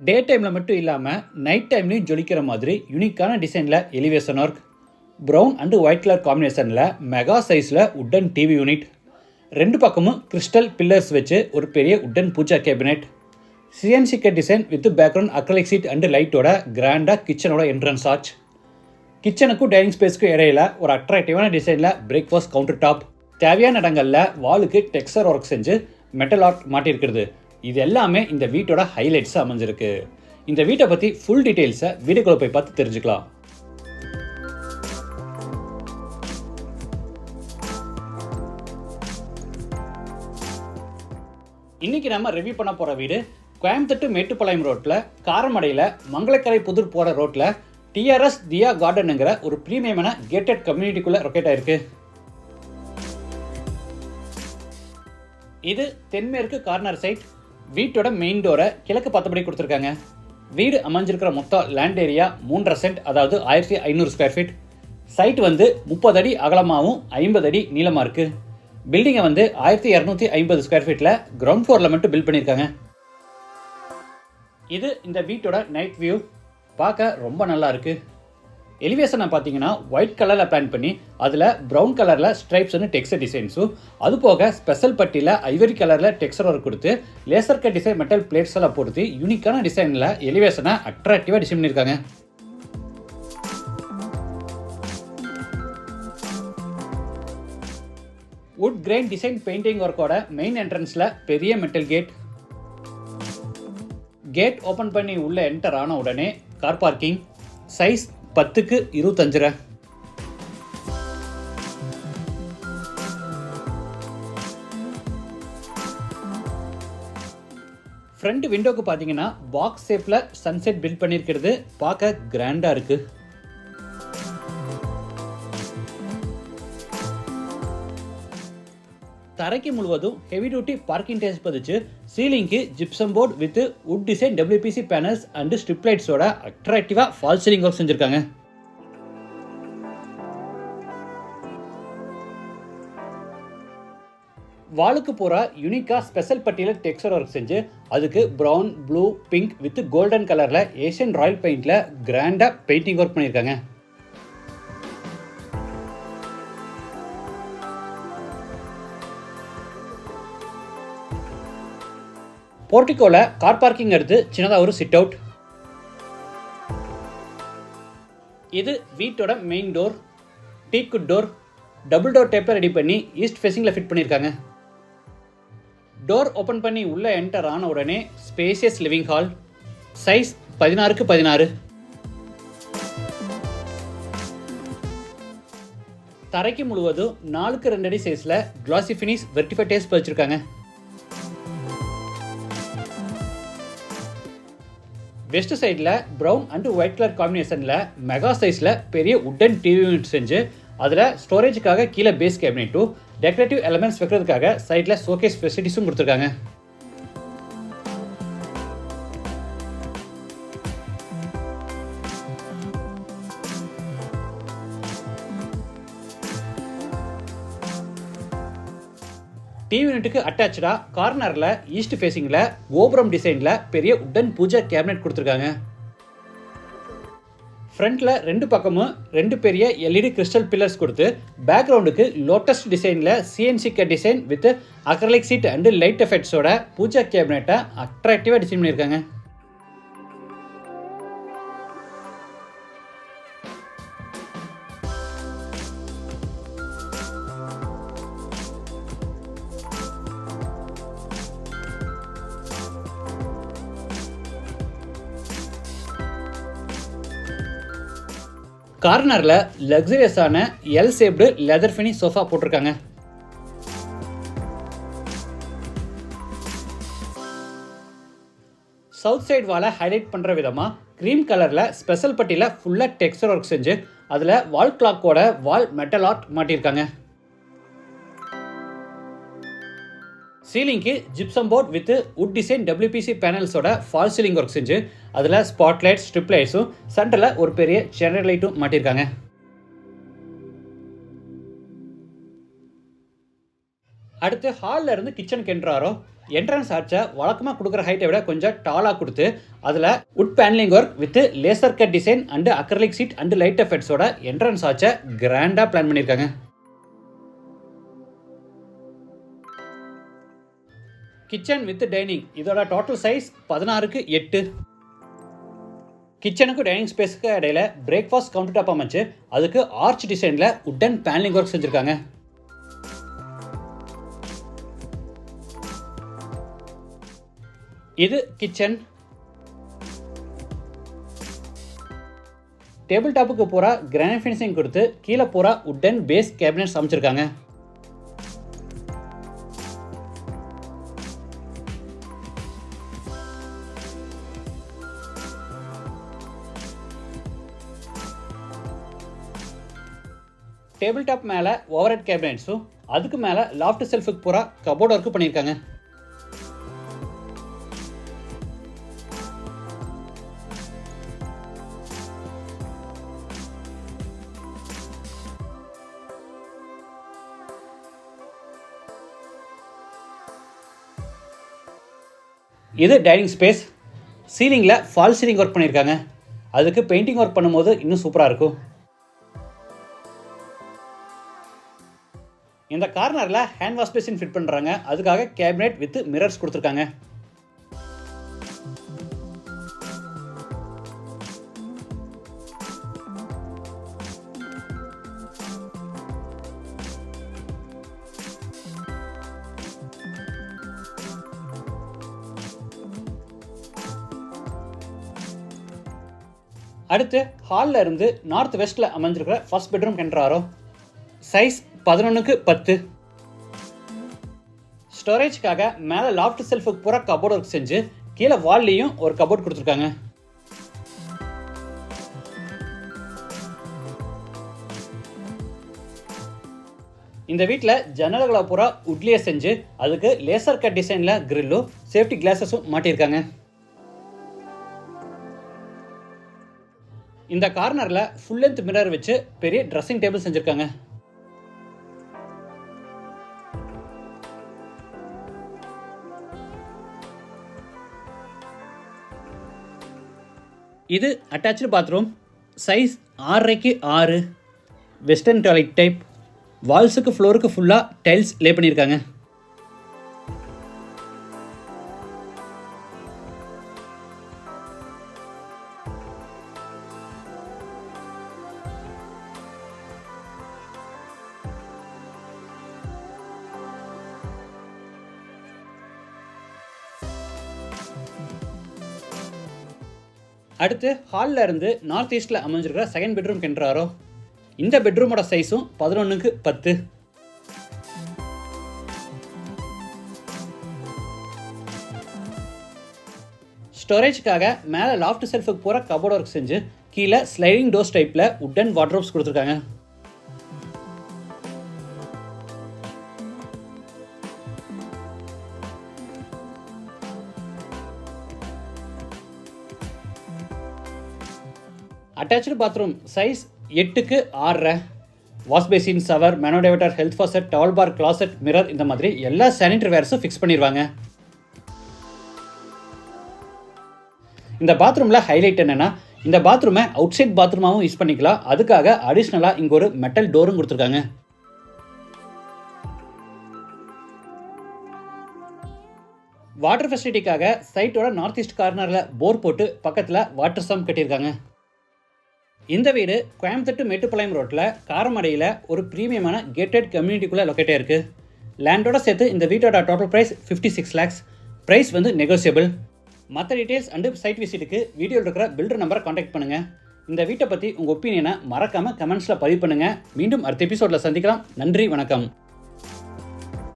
டே டைமில் மட்டும் இல்லாமல் நைட் டைம்லையும் ஜொலிக்கிற மாதிரி யூனிக்கான டிசைனில் elevation work brown and white colour காம்பினேஷனில் மெகா சைஸில் உட்டன் டிவி யூனிட் ரெண்டு பக்கமும் கிறிஸ்டல் பில்லர்ஸ் வச்சு ஒரு பெரிய wooden pooja cabinet CNC cut design with background acrylic sheet and லைட்டோட கிராண்டாக கிச்சனோட என்ட்ரன்ஸ் ஆர்ச் கிச்சனுக்கும் டைனிங் ஸ்பேஸ்க்கும் இடையில ஒரு அட்ராக்டிவான டிசைனில் பிரேக்ஃபாஸ்ட் கவுண்டர் டாப் தேவையான இடங்களில் வாலுக்கு டெக்ஸ்சர் ஒர்க் செஞ்சு மெட்டல் ஆர்ட் மாட்டியிருக்கிறது. இது எல்லாமே இந்த வீட்டோட ஹைலைட்ஸாக அமைஞ்சிருக்கு. இந்த வீட்டை பற்றி ஃபுல் டீட்டெயில்ஸை வீடுகளை போய் பார்த்து தெரிஞ்சுக்கலாம். இன்னைக்கு நம்ம ரிவ்யூ பண்ண போகிற வீடு கோயம்புத்தூர் மேட்டுப்பாளையம் ரோட்டில் காரமடையில் மங்களக்கரை புதூர் போகிற ரோட்டில் டிஆர்எஸ் தியா கார்டனுங்கிற ஒரு ப்ரீமியமான கேட்டட் கம்யூனிட்டிக்குள்ளே ரொக்கேட் ஆயிருக்கு. இது தென்மேற்கு கார்னர் சைட் வீட்டோட மெயின் டோரை கிழக்கு பார்த்தபடி கொடுத்துருக்காங்க. வீடு அமைஞ்சிருக்கிற மொத்தம் லேண்ட் ஏரியா மூன்றரை சென்ட் அதாவது ஆயிரத்தி ஐநூறு ஸ்கொயர் ஃபீட் சைட் வந்து முப்பது அடி அகலமாகவும் ஐம்பது அடி நீளமாக இருக்குது பில்டிங்கை வந்து ஆயிரத்தி இரநூத்தி ஐம்பது ஸ்கொயர் ஃபீட்டில் கிரவுண்ட் ஃப்ளோரில் மட்டும் பில்ட் பண்ணியிருக்காங்க. இது இந்த வீட்டோட நைட் வியூ பார்க்க ரொம்ப நல்லா இருக்குது எலிவேஷனை பார்த்தீங்கன்னா ஒயிட் கலரில் பிளான் பண்ணி அதில் ப்ரௌன் கலரில் ஸ்ட்ரைப்ஸ்னு டெக்ஸ்டர் டிசைன்ஸும் அது போக ஸ்பெஷல் பட்டியில் ஐவரி கலரில் டெக்ஸ்டர் ஒர்க் கொடுத்து laser cut design metal plates எல்லாம் பொறுத்து யூனிக்கான டிசைனில் எலிவேஷனை அட்ராக்டிவாக டிசைன் பண்ணியிருக்காங்க. வுட் கிரைன் டிசைன் பெயிண்டிங் ஒர்க்கோட மெயின் என்ட்ரன்ஸில் பெரிய மெட்டல் கேட் கேட் ஓப்பன் பண்ணி உள்ளே என்டர் ஆன உடனே கார் பார்க்கிங் சைஸ் பத்துக்கு இருபத்தஞ்சரை. ஃப்ரண்ட் விண்டோக்கு பார்த்தீங்கன்னா பாக்ஸ் ஷேப்பில் சன்செட் பில்ட் பண்ணியிருக்கிறது பார்க்க கிராண்டாக இருக்குது தரைக்கு முழுவதும் ஹெவி டியூட்டி பார்க்கிங் டேஸ் பதிச்சு சீலிங்க்கு gypsum board with wood design WPC panels and strip லைட்ஸோட அட்ராக்டிவாக ஃபால் சீலிங் ஒர்க் செஞ்சுருக்காங்க. வாளுக்கு பூரா யூனிக்காக ஸ்பெஷல் பட்டியலில் டெக்ஸ்டர் ஒர்க் செஞ்சு அதுக்கு brown blue pink with golden கலரில் ஏஷியன் ராயல் பெயிண்டில் கிராண்டாக பெயிண்டிங் ஒர்க் பண்ணியிருக்காங்க போர்ட்டிகோவில் கார் பார்க்கிங் எடுத்து சின்னதாக ஒரு சிட் அவுட் இது வீட்டோட main door teakwood door double door டேப்பை ரெடி பண்ணி ஈஸ்ட் ஃபேஸிங்கில் ஃபிட் பண்ணியிருக்காங்க டோர் ஓப்பன் பண்ணி உள்ளே என்டர் ஆன உடனே ஸ்பேசியஸ் லிவிங் ஹால் சைஸ் பதினாறுக்கு பதினாறு. தரைக்கு முழுவதும் நாலுக்கு ரெண்டு அடி சைஸில் கிளாசி ஃபினிஷ் வெர்டிஃபை டேஸ்ட் வச்சுருக்காங்க வெஸ்ட் சைடில் ப்ரௌன் அண்ட் ஒயிட் கலர் காம்பினேஷனில் மெகா சைஸில் பெரிய உட்டன் டிவி யூனிட் செஞ்சு அதில் ஸ்டோரேஜுக்காக கீழே பேஸ் கேபினெட்டும் டெக்கரேட்டிவ் எலமெண்ட்ஸ் வைக்கிறதுக்காக சைடில் ஷோகேஸ் ஃபெசிலிட்டிஸும் கொடுத்துருக்காங்க. டிவி யூனிட்டுக்கு அட்டாச்சா கார்னரில் ஈஸ்ட் ஃபேஸிங்கில் கோபுரம் டிசைனில் பெரிய உட்டன் பூஜா கேபினெட் கொடுத்துருக்காங்க. ஃப்ரண்ட்டில் ரெண்டு பக்கமும் ரெண்டு பெரிய எல்இடி கிறிஸ்டல் பில்லர்ஸ் கொடுத்து பேக்ரவுண்டுக்கு லோட்டஸ் டிசைனில் CNC cut design with acrylic sheet and light எஃபெக்ட்ஸோட Pooja கேபினெட்டை அட்ராக்டிவாக டிசைன் பண்ணியிருக்காங்க. கார்னரில் லக்ஸரியஸான L shaped leather finish sofa போட்டிருக்காங்க. சவுத் சைட் வாலை ஹைலைட் பண்ணுற விதமாக க்ரீம் கலரில் ஸ்பெஷல் பட்டியில் ஃபுல்லாக டெக்ஸ்டர் ஒர்க் செஞ்சு அதில் வால் கிளாக்கோட வால் மெட்டல் ஆர்ட் மாட்டியிருக்காங்க. சீலிங்க்கு gypsum board with wood design WPC பேனல்ஸோட fall ceiling work செஞ்சு அதில் ஸ்பாட் லைட் ஸ்ட்ரிப் லைட்ஸும் சென்டரில் ஒரு பெரிய ஜெனரல் லைட்டும் மாட்டியிருக்காங்க அடுத்து ஹாலில் இருந்து கிச்சனுக்கு என்ட்ராரோ என்ட்ரன்ஸ் ஆர்ச்சை வழக்கமாக கொடுக்குற ஹைட்டை விட கொஞ்சம் டாலாக கொடுத்து அதில் wood paneling work with laser cut design and acrylic sheet and light எஃபெக்ட்ஸோட entrance ஆர்ச்சை கிராண்டாக பிளான் பண்ணியிருக்காங்க கிச்சன் வித் டைனிங் இதோட டோட்டல் சைஸ் பதினாறுக்கு எட்டு. கிச்சனுக்கு டைனிங் ஸ்பேஸுக்கு இடையில பிரேக்ஃபாஸ்ட் கவுண்டர் டாப் அமைச்சு அதுக்கு ஆர்ச் டிசைனில் உட்டன் பேனலிங் ஒர்க் செஞ்சுருக்காங்க. இது கிச்சன் டேபிள் டாப்புக்கு பூரா கிரானைட் ஃபினிஷிங் கொடுத்து கீழே பூரா உட்டன் பேஸ் கேபினட்ஸ் அமைச்சிருக்காங்க. டேபிள் டாப் மேலே ஓவர் ஹெட் கேபினட்ஸும் அதுக்கு மேலே லாஃப்ட் செல்ஃபுக்கு பூரா கபோர்ட் ஒர்க்கு பண்ணியிருக்காங்க. இது டைனிங் ஸ்பேஸ் சீலிங்கில் ஃபால் சீலிங் ஒர்க் பண்ணியிருக்காங்க. அதுக்கு பெயிண்டிங் ஒர்க் பண்ணும்போது இன்னும் சூப்பராக இருக்கும். இந்த கார்னரில் ஹேண்ட் வாஷ் பேசின் ஃபிட் பண்ணுறாங்க அதுக்காக கேபினெட் வித் மிரர்ஸ் கொடுத்துருக்காங்க. அடுத்து ஹாலில் இருந்து நார்த் வெஸ்ட்டில் அமைஞ்சிருக்கிற ஃபர்ஸ்ட் பெட்ரூம் கென்றாரோ சைஸ் பதினொன்றுக்கு பத்து. ஸ்டோரேஜ்க்காக மேலே லாஃப்ட் செல்ஃபுக்கு பூரா கபோர்ட் ஒர்க் செஞ்சு கீழே வால்லையும் ஒரு கபோர்ட் கொடுத்துருக்காங்க. இந்த வீட்டில் ஜன்னல்களை பூரா உட்லியே செஞ்சு அதுக்கு லேசர் கட் டிசைனில் கிரில்லும் சேஃப்டி கிளாஸஸும் மாட்டியிருக்காங்க. இந்த கார்னரில் ஃபுல் லென்த் மிரர் வச்சு பெரிய ட்ரெஸ்ஸிங் டேபிள் செஞ்சுருக்காங்க. இது அட்டாச்சு பாத்ரூம் சைஸ் ஆறரைக்கு ஆறு. வெஸ்டர்ன் டாய்லெட் டைப் வால்ஸுக்கு ஃப்ளோருக்கு ஃபுல்லாக டைல்ஸ் லே பண்ணியிருக்காங்க. அடுத்து ஹாலில் இருந்து நார்த் ஈஸ்டில் அமைஞ்சிருக்கிற செகண்ட் பெட்ரூம் கென்றாரோ இந்த பெட்ரூமோட சைஸும் பதினொன்றுக்கு பத்து. ஸ்டோரேஜ்க்காக மேலே லாஃப்ட் செல்ஃபுக்கு போகிற கபோர்ட் ஒர்க் செஞ்சு கீழே ஸ்லைடிங் டோர்ஸ் டைப்பில் உட்டன் வாட்ரோப்ஸ் கொடுத்துருக்காங்க. அட்டாச்சு பாத்ரூம் சைஸ் எட்டுக்கு ஆறரை. Wash basin shower மெனோடேவட்டர் health faucet towel bar closet mirror இந்த மாதிரி எல்லா சானிட்டரி வேர்ஸும் ஃபிக்ஸ் பண்ணிடுவாங்க இந்த பாத்ரூமில் ஹைலைட் என்னென்னா இந்த பாத்ரூமை அவுட் சைட் பாத்ரூமாகவும் யூஸ் பண்ணிக்கலாம். அதுக்காக அடிஷ்னலாக இங்கே ஒரு மெட்டல் டோரும் கொடுத்துருக்காங்க. வாட்டர் ஃபெசிலிட்டிக்காக சைட்டோட நார்த் ஈஸ்ட் கார்னரில் போர் போட்டு பக்கத்தில் வாட்டர் சம் கட்டியிருக்காங்க. இந்த வீடு கோயம்புத்தூர் மேட்டுப்பாளையம் ரோட்டில் காரமடையில் ஒரு ப்ரீமியமான கேட்டட் கம்யூனிட்டிக்குள்ளே லொக்கேட்டாக இருக்குது லேண்டோட சேர்த்து இந்த வீட்டோட total price fifty six lakhs price வந்து நெகோசியபிள் மற்ற டீட்டெயில்ஸ் அண்டு சைட் விசிட்டுக்கு வீடியோவில் இருக்கிற பில்டர் நம்பரை காண்டாக்ட் பண்ணுங்கள் இந்த வீட்டை பற்றி உங்கள் ஒப்பீனியனை மறக்காமல் கமெண்ட்ஸில் பதிவு பண்ணுங்கள் மீண்டும் அடுத்த எபிசோடில் சந்திக்கலாம். நன்றி வணக்கம்.